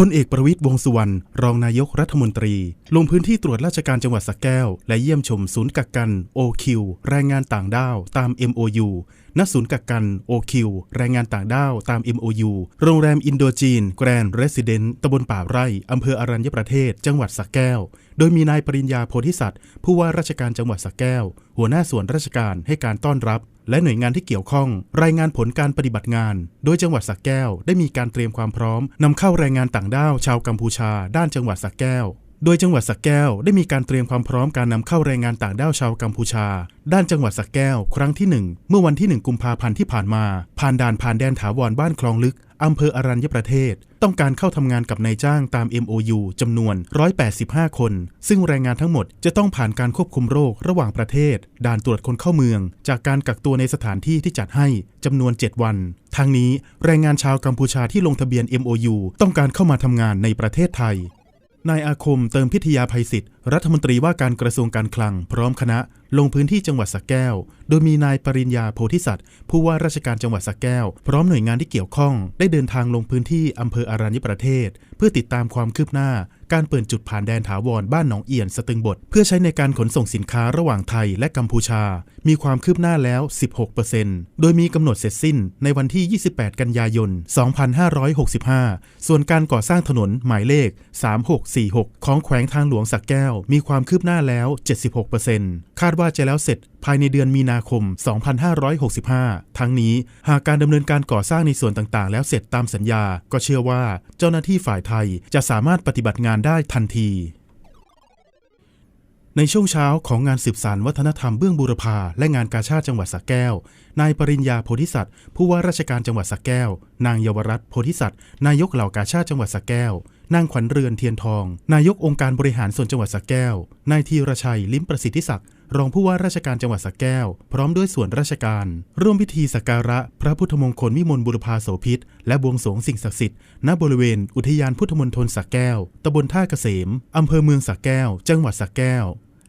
พลเอกประวิตยวงสุวรรณรองนายกรัฐมนตรี ลงพื้นที่ตรวจราชการจังหวัดสักแก้ว และเยี่ยมชมศูนย์กักกันโอคิวแรงงานต่างด้าวตาม MOU ณศูนย์กักกัน OQ แรงงานต่างด้าวตาม MOU โรงแรมอินโดจีน แกรนด์เรสซิเดนต์ตำบลป่าไร่ อำเภออรัญญประเทศ จังหวัดสระแก้ว โดยมีนายปริญญาโพธิสัตว์ ผู้ว่าราชการจังหวัดสระแก้ว หัวหน้าส่วนราชการให้การต้อนรับ และหน่วยงานที่เกี่ยวข้อง รายงานผลการปฏิบัติงาน โดยจังหวัดสระแก้ว ได้มีการเตรียมความพร้อมนำเข้าแรงงานต่างด้าวชาวกัมพูชา ด้านจังหวัดสระแก้ว โดยจังหวัดสระแก้วได้มีการเตรียมความพร้อมการนำเข้าแรงงานต่างด้าวชาวกัมพูชา ด้านจังหวัดสระแก้ว ครั้งที่ 1 เมื่อวันที่ 1 กุมภาพันธ์ที่ผ่านมา ผ่านด่านผ่านแดนถาวรบ้านคลองลึกอำเภออรัญญประเทศ ต้องการเข้าทำงานกับนายจ้างตาม MOU จำนวน 185 คน ซึ่งแรงงานทั้งหมดจะต้องผ่านการควบคุมโรคระหว่างประเทศ ด่านตรวจคนเข้าเมือง จากการกักตัวในสถานที่ที่จัดให้จำนวน 7 วันทางนี้แรงงานชาวกัมพูชาที่ลงทะเบียน MOU ต้องการเข้ามาทำงานในประเทศไทย นายอาคมเติมพิทยาภัยศิษย์รัฐมนตรีว่าการกระทรวงการคลัง พร้อมคณะ ลงพื้นที่จังหวัดสระแก้ว โดยมีนายปริญญาโพธิสัตว์ผู้ว่าราชการจังหวัดสระแก้ว พร้อมหน่วยงานที่เกี่ยวข้อง ได้เดินทางลงพื้นที่อำเภออารัญญประเทศ เพื่อติดตามความคืบหน้าการเปิดจุดผ่านแดนถาวรบ้านหนองเอียนสตึงบท เพื่อใช้ในการขนส่งสินค้าระหว่างไทยและกัมพูชา มีความคืบหน้าแล้ว 16%โดยมีกำหนดเสร็จสิ้นในวันที่ 28 กันยายน 2565 ส่วนการก่อสร้างถนนหมายเลข 3646 ของแขวงทางหลวงสักแก้ว มีความคืบหน้าแล้ว 76%คาดว่าจะแล้วเสร็จ ภายในเดือนมีนาคม 2565 ทั้งนี้หากการดำเนินการก่อสร้างในส่วนต่างๆ แล้วเสร็จตามสัญญา ก็เชื่อว่าเจ้าหน้าที่ฝ่ายไทยจะสามารถปฏิบัติงานได้ทันทีในช่วงเช้าของงานสืบสารวัฒนธรรมเบื้องบูรพาและงานกาชาติจังหวัดสระแก้ว นายปริญญาโพธิสัตว์ผู้ว่าราชการจังหวัดสระแก้ว นางเยาวรัตน์โพธิสัตว์นายกเหล่ากาชาติจังหวัดสระแก้ว นางขวัญเรือนเทียนทอง นายกองค์การบริหารส่วนจังหวัดสระแก้ว นายธีรชัย ลิ้มประสิทธิศักดิ์ รองผู้ว่าราชการจังหวัดสระแก้ว พร้อมด้วยส่วนราชการ ร่วมพิธีสักการะ พระพุทธมงคลวิมลบุรพาโสพิษ และบวงสรวงสิ่งศักดิ์สิทธิ์ ณ บริเวณ อุทยานพุทธมณฑลสระแก้ว ตำบลท่าเกษม อำเภอเมืองสระแก้ว จังหวัดสระแก้ว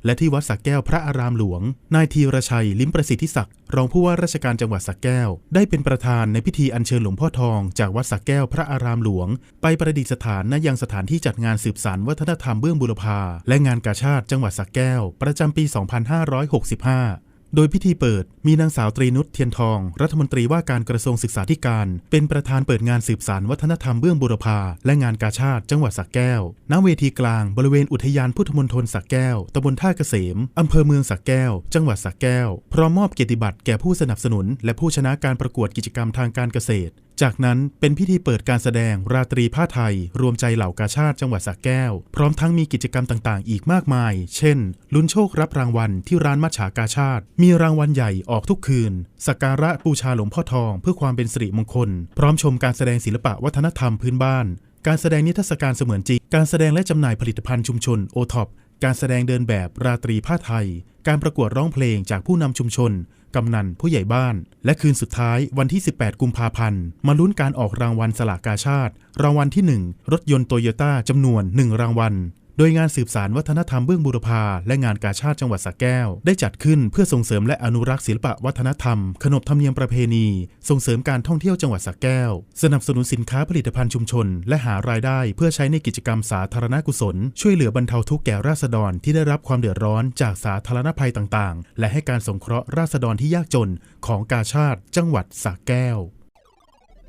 และที่วัดสักแก้วพระอารามหลวง นายธีรชัย ลิ้มประสิทธิศักดิ์รองผู้ว่าราชการจังหวัดสักแก้ว ได้เป็นประธานในพิธีอัญเชิญหลวงพ่อทอง จากวัดสักแก้วพระอารามหลวง ไปประดิษฐานณยังสถานที่จัดงานสืบสานวัฒนธรรมเบื้องบุรพาและงานกาชาติจังหวัดสักแก้ว ประจำปี 2565 โดยพิธีเปิดมีนางสาวตรีนุชเทียนทอง รัฐมนตรีว่าการกระทรวงศึกษาธิการ เป็นประธานเปิดงานสืบสารวัฒนธรรมเบื้องบุรพาและงานกาชาติจังหวัดสักแก้ว ณ เวทีกลางบริเวณอุทยานพุทธมณฑลสักแก้ว ตำบลท่าเกษม อำเภอเมืองสักแก้ว จังหวัดสักแก้ว พร้อมมอบเกียรติบัตรแก่ผู้สนับสนุน และผู้ชนะการประกวดกิจกรรมทางการเกษตร จากนั้นเป็นพิธีเปิดการแสดงราตรีผ้าไทย รวมใจเหล่ากาชาติจังหวัดสระแก้ว พร้อมทั้งมีกิจกรรมต่างๆ อีกมากมาย เช่น ลุ้นโชครับรางวัลที่ร้านมัจฉากาชาติ มีรางวัลใหญ่ออกทุกคืน สักการะบูชาหลวงพ่อทอง เพื่อความเป็นสิริมงคล พร้อมชมการแสดงศิลปะวัฒนธรรมพื้นบ้าน การแสดงนิทรรศการเสมือนจริง การแสดงและจำหน่ายผลิตภัณฑ์ชุมชนโอท็อป การแสดงเดินแบบราตรีผ้าไทย การประกวดร้องเพลงจากผู้นำชุมชน กำนันผู้ใหญ่บ้าน และคืนสุดท้ายวันที่ 18 กุมภาพันธ์ มาลุ้นการออกรางวัลสลากกาชาติ รางวัลที่ 1 รถยนต์โตโยต้าจำนวน 1 รางวัล โดยงานสืบสารวัฒนธรรมเบื้องบูรพาและงานกาชาติจังหวัดสระแก้ว ได้จัดขึ้นเพื่อส่งเสริมและอนุรักษ์ศิลปะวัฒนธรรม ขนบธรรมเนียมประเพณี ส่งเสริมการท่องเที่ยวจังหวัดสระแก้ว สนับสนุนสินค้าผลิตภัณฑ์ชุมชน และหารายได้ เพื่อใช้ในกิจกรรมสาธารณกุศล ช่วยเหลือบรรเทาทุกข์แก่ราษฎรที่ได้รับความเดือดร้อนจากสาธารณภัยต่างๆ และให้การสงเคราะห์ราษฎรที่ยากจนของกาชาติจังหวัดสระแก้ว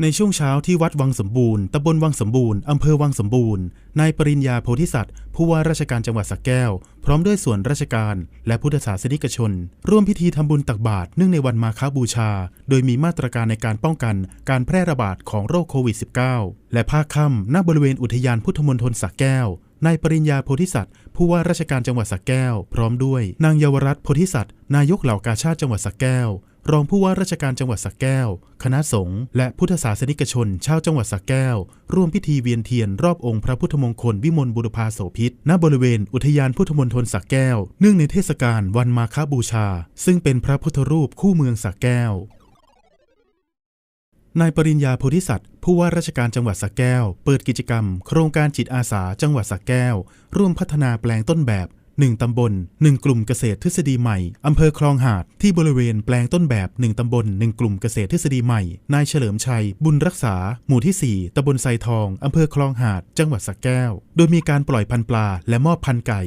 ในช่วงเช้าที่วัดวังสมบูรณ์ ตำบลวังสมบูรณ์ อำเภอวังสมบูรณ์ นายปริญญาโพธิสัตว์ ผู้ว่าราชการจังหวัดสระแก้ว พร้อมด้วยส่วนราชการ และพุทธศาสนิกชน ร่วมพิธีทำบุญตักบาตรเนื่องในวันมาฆบูชา โดยมีมาตรการในการป้องกันการแพร่ระบาดของโรคโควิด -19 และภาคค่ำณบริเวณอุทยานพุทธมณฑลสระแก้วนายปริญญาโพธิสัตว์ผู้ว่าราชการจังหวัดสระแก้ว พร้อมด้วย นางเยาวรัตน์โพธิสัตว์นายกเหล่ากาชาติจังหวัดสระแก้ว รองผู้ว่าราชการจังหวัดสระแก้ว คณะสงฆ์และพุทธศาสนิกชนชาวจังหวัดสระแก้ว ร่วมพิธีเวียนเทียนรอบองค์พระพุทธมงคลวิมลบุรพาโสพิษณบริเวณอุทยานพุทธมณฑลสระแก้ว เนื่องในเทศกาลวันมาฆบูชา ซึ่งเป็นพระพุทธรูปคู่เมืองสระแก้วนายปริญญาโพธิสัตว์ ผู้ว่าราชการจังหวัดสระแก้ว เปิดกิจกรรม โครงการจิตอาสาจังหวัดสระแก้ว ร่วมพัฒนาแปลงต้นแบบ 1 ตำบล 1 กลุ่มเกษตรทฤษฎีใหม่ อำเภอคลองหาด ที่บริเวณแปลงต้นแบบ 1 ตำบล 1 กลุ่มเกษตรทฤษฎีใหม่ นายเฉลิมชัย บุญรักษา หมู่ที่ 4 ตำบลไซทอง อำเภอคลองหาด จังหวัดสระแก้ว โดยมีการปล่อยพันปลา และมอบพันไก่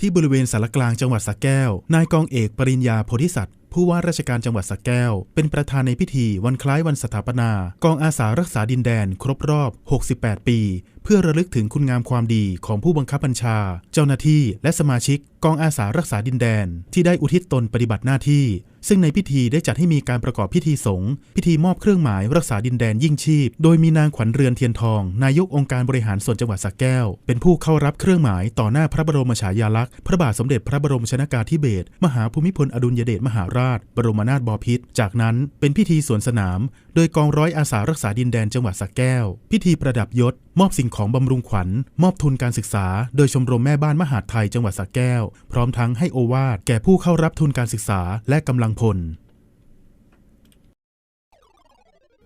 ที่บริเวณสารกลางจังหวัดสระแก้ว นายกองเอกปริญญาโพธิสัตว์ ผู้ว่าราชการจังหวัดสระแก้ว เป็นประธานในพิธีวันคล้ายวันสถาปนากองอาสารักษาดินแดน ครบรอบ 68 ปี เพื่อระลึกถึงคุณงามความดีของผู้บังคับบัญชา เจ้าหน้าที่และสมาชิกกองอาสารักษาดินแดน ที่ได้อุทิศตนปฏิบัติหน้าที่ ซึ่งในพิธีได้จัดให้มีการประกอบพิธีสงฆ์พิธีมอบเครื่องหมายรักษาดินแดนยิ่งชีพ โดยมีนางขวัญเรือนเทียนทอง นายกองค์การบริหารส่วนจังหวัดสระแก้ว เป็นผู้เข้ารับเครื่องหมายต่อหน้าพระบรมฉายาลักษณ์พระบาทสมเด็จพระบรมชนากาธิเบศรมหาภูมิพลอดุลยเดชมหาราชบรมนาถบพิตรจากนั้นเป็นพิธีสวนสนาม โดยกองร้อยอาสารักษาดินแดนจังหวัดสระแก้ว พิธีประดับยศ มอบสิ่งของบำรุงขวัญ มอบทุนการศึกษา โดยชมรมแม่บ้านมหาดไทยจังหวัดสระแก้ว พร้อมทั้งให้โอวาทแก่ผู้เข้ารับทุนการศึกษาและกำลังพล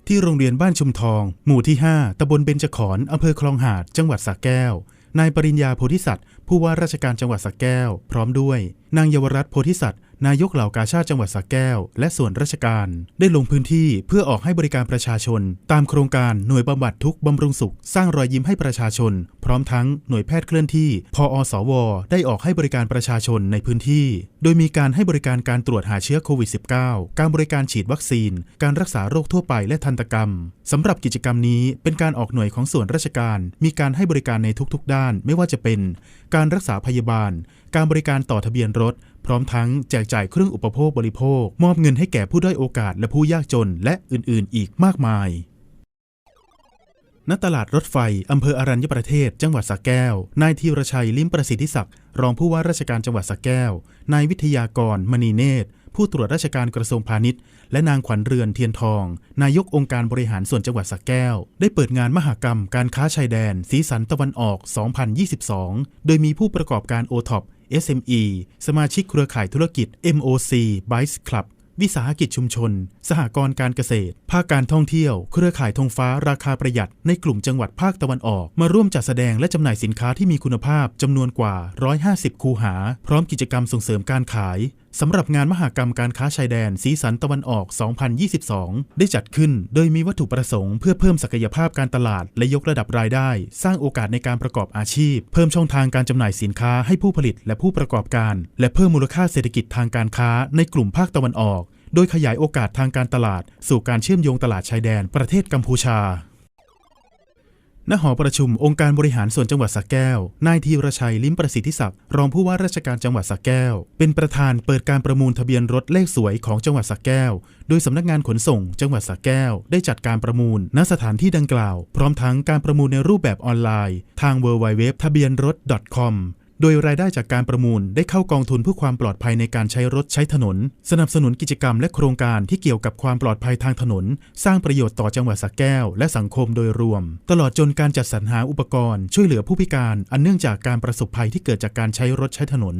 ที่โรงเรียนบ้านชุมทอง หมู่ที่ 5ตำบลเบญจขอนอำเภอคลองหาด จังหวัดสระแก้ว นายปริญญาโพธิสัตว์ ผู้ว่าราชการจังหวัดสระแก้ว พร้อมด้วย นางเยาวรัตน์โพธิสัตว์ นายกเหล่ากาชาติจังหวัดสระแก้ว และส่วนราชการ ได้ลงพื้นที่เพื่อออกให้บริการประชาชน ตามโครงการหน่วยบำบัดทุกบำรุงสุข สร้างรอยยิ้มให้ประชาชน พร้อมทั้งหน่วยแพทย์เคลื่อนที่พอสว ได้ออกให้บริการประชาชนในพื้นที่ โดยมีการให้บริการการตรวจหาเชื้อโควิด -19 การบริการฉีดวัคซีน การรักษาโรคทั่วไปและทันตกรรมสำหรับกิจกรรมนี้เป็นการออกหน่วยของส่วนราชการ มีการให้บริการในทุกๆ ด้านไม่ว่าจะเป็น การรักษาพยาบาลการบริการต่อทะเบียนรถ พร้อมทั้งแจกจ่ายเครื่องอุปโภคบริโภค มอบเงินให้แก่ผู้ด้อยโอกาสและผู้ยากจนและอื่นๆ อีกมากมาย ณ ตลาดรถไฟ อำเภออรัญญประเทศ จังหวัดสระแก้ว นายธีรชัย ลิ้มประสิทธิศักดิ์ รองผู้ว่าราชการจังหวัดสระแก้ว นายวิทยากร มณีเนตร ผู้ตรวจราชการกระทรวงพาณิชย์ และนางขวัญเรือนเทียนทอง นายกองค์การบริหารส่วนจังหวัดสระแก้ว ได้เปิดงานมหกรรม การค้าชายแดน สีสันตะวันออก 2022 โดยมีผู้ประกอบการโอท็อป SME สมาชิกเครือข่ายธุรกิจ MOC b i c e Club วิสาหกิจชุมชน สหกรณ์การเกษตร ภาคการท่องเที่ยว เครือข่ายธงฟ้าราคาประหยัด ในกลุ่มจังหวัดภาคตะวันออก มาร่วมจัดแสดงและจำหน่ายสินค้าที่มีคุณภาพจำนวนกว่า 150 คูหา พร้อมกิจกรรมส่งเสริมการขายสำหรับงานมหากรรมการค้าชายแดน สีสันตะวันออก 2022 ได้จัดขึ้น โดยมีวัตถุประสงค์เพื่อเพิ่มศักยภาพการตลาด และยกระดับรายได้ สร้างโอกาสในการประกอบอาชีพ เพิ่มช่องทางการจำหน่ายสินค้าให้ผู้ผลิตและผู้ประกอบการ และเพิ่มมูลค่าเศรษฐกิจทางการค้าในกลุ่มภาคตะวันออก โดยขยายโอกาสทางการตลาด สู่การเชื่อมโยงตลาดชายแดน ประเทศกัมพูชา ณหอประชุมองค์การบริหารส่วนจังหวัดสระแก้ว นายธีรชัยลิ้มประสิทธิศักดิ์รองผู้ว่าราชการจังหวัดสระแก้ว เป็นประธานเปิดการประมูลทะเบียนรถเลขสวยของจังหวัดสระแก้ว โดยสำนักงานขนส่ง จังหวัดสระแก้ว ได้จัดการประมูล ณสถานที่ดังกล่าว พร้อมทั้งการประมูลในรูปแบบออนไลน์ ทาง www ทะเบียนรถ .com โดยรายได้จากการประมูลได้เข้ากองทุนเพื่อความปลอดภัยในการใช้รถใช้ถนน สนับสนุนกิจกรรมและโครงการที่เกี่ยวกับความปลอดภัยทางถนน สร้างประโยชน์ต่อจังหวัดสระแก้วและสังคมโดยรวม ตลอดจนการจัดสรรหาอุปกรณ์ ช่วยเหลือผู้พิการ อันเนื่องจากการประสบภัยที่เกิดจากการใช้รถใช้ถนน